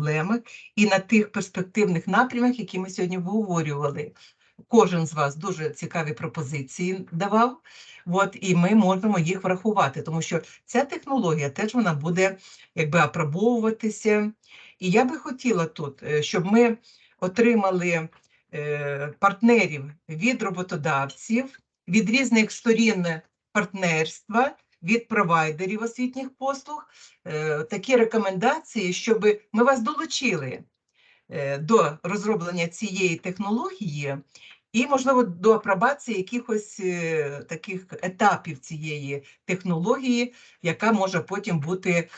проблемах і на тих перспективних напрямах, які ми сьогодні обговорювали. Кожен з вас дуже цікаві пропозиції давав, от, і ми можемо їх врахувати, тому що ця технологія теж вона буде якби апробовуватися. І я би хотіла тут, е, щоб ми отримали е, партнерів від роботодавців, від різних сторін партнерства, від провайдерів освітніх послуг, е, такі рекомендації, щоб ми вас долучили е, до розроблення цієї технології і, можливо, до апробації якихось е, таких етапів цієї технології, яка може потім бути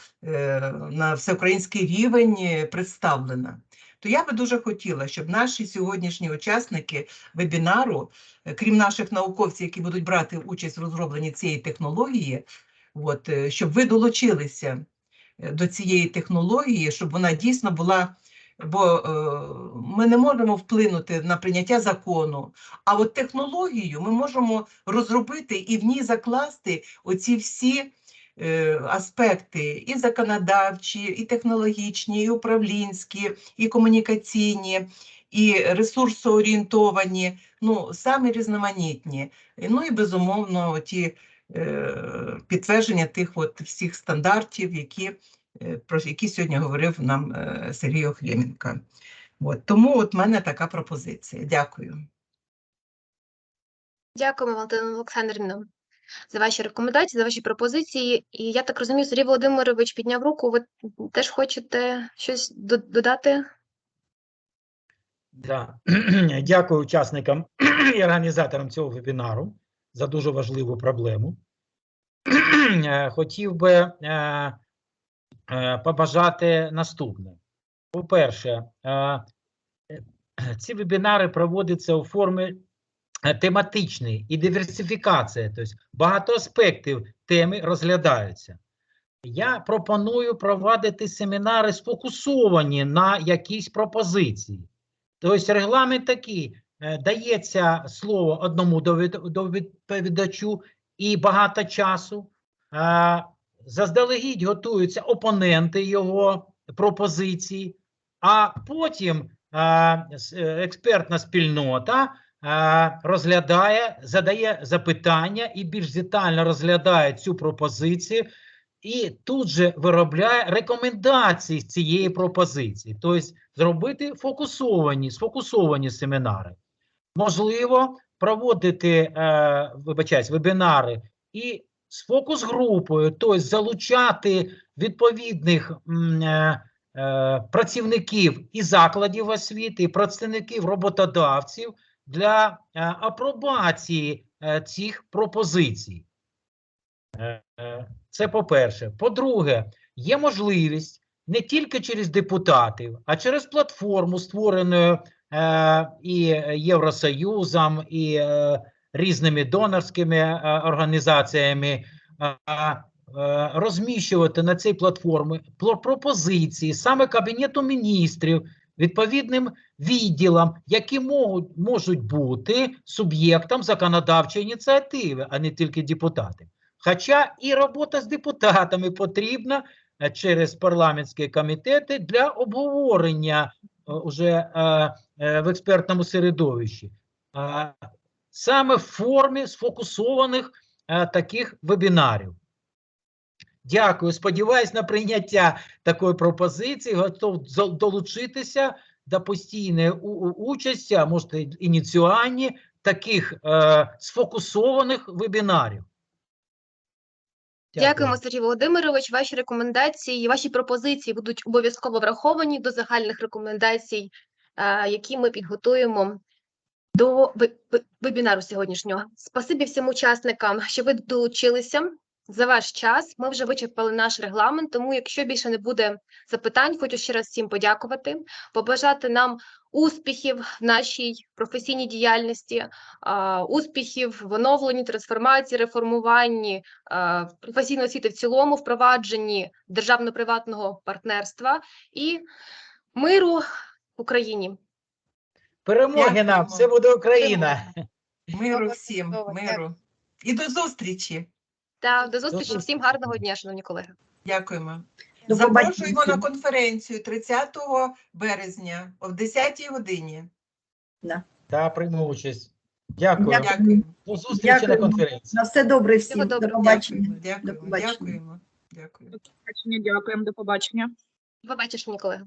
на всеукраїнський рівень представлена. То я би дуже хотіла, щоб наші сьогоднішні учасники вебінару, е, крім наших науковців, які будуть брати участь в розробленні цієї технології, от, е, щоб ви долучилися е, до цієї технології, щоб вона дійсно була. Бо ми не можемо вплинути на прийняття закону, а от технологію ми можемо розробити і в ній закласти оці всі аспекти і законодавчі, і технологічні, і управлінські, і комунікаційні, і ресурсоорієнтовані, ну, самі різноманітні. Ну і безумовно, ті е, підтвердження тих от всіх стандартів, які, е, про які сьогодні говорив нам е, Сергій Охлєменко. От, тому от в мене така пропозиція. Дякую. Дякуємо, Валентина Олександрівна, за ваші рекомендації, за ваші пропозиції. І я так розумію, Сергій Володимирович підняв руку. Ви теж хочете щось додати? Да. Дякую учасникам і організаторам цього вебінару за дуже важливу проблему. Хотів би е, е, побажати наступне. По-перше, е, ці вебінари проводяться у формі е, тематичної і диверсифікація, тобто багато аспектів теми розглядаються. Я пропоную проводити семінари сфокусовані на якісь пропозиції. Тобто регламент такий: е, дається слово одному доповідачу і багато часу. е, Заздалегідь готуються опоненти його пропозицій, а потім експертна спільнота розглядає, задає запитання і більш детально розглядає цю пропозицію, і тут же виробляє рекомендації цієї пропозиції. Тобто зробити фокусовані, сфокусовані семінари. Можливо, проводити, е, вибачаюсь, вебінари і з фокус-групою, тобто залучати відповідних е, е, працівників і закладів освіти, і працівників роботодавців для е, апробації е, цих пропозицій. Е, Це по-перше. По-друге, є можливість не тільки через депутатів, а через платформу, створену і Євросоюзом, і різними донорськими організаціями, розміщувати на цій платформі пропозиції саме Кабінету міністрів, відповідним відділам, які можуть, можуть бути суб'єктом законодавчої ініціативи, а не тільки депутати. Хоча і робота з депутатами потрібна е, через парламентські комітети для обговорення е, уже е, в експертному середовищі. Саме в формі сфокусованих таких вебінарів. Дякую. Сподіваюсь на прийняття такої пропозиції. Готов долучитися до постійної участі, а може й таких е, сфокусованих вебінарів. Дякуємо, Сергій Володимирович. Ваші рекомендації, ваші пропозиції будуть обов'язково враховані до загальних рекомендацій, е, які ми підготуємо до ве- ве- вебінару сьогоднішнього. Спасибі всім учасникам, що ви долучилися за ваш час. Ми вже вичерпали наш регламент, тому якщо більше не буде запитань, хочу ще раз всім подякувати, побажати нам успіхів в нашій професійній діяльності, успіхів в оновленні, трансформації, реформуванні професійної освіти в цілому, впровадженні державно-приватного партнерства і миру в Україні. Перемоги нам! Все буде Україна! Миру всім, миру. І до зустрічі. Та до зустрічі всім гарного дня, шановні колеги. Дякуємо. Запрошуємо на конференцію 30 березня о 10 годині. Та прийму участь. Дякую. Дякую. До зустрічі на Дякую. конференції. На все добре всім. Всього До побачення. Дякуємо, дякуємо, побачення. дякуємо. Дякую. До побачення, дякуємо, до побачення. Побачиш, шановні колеги.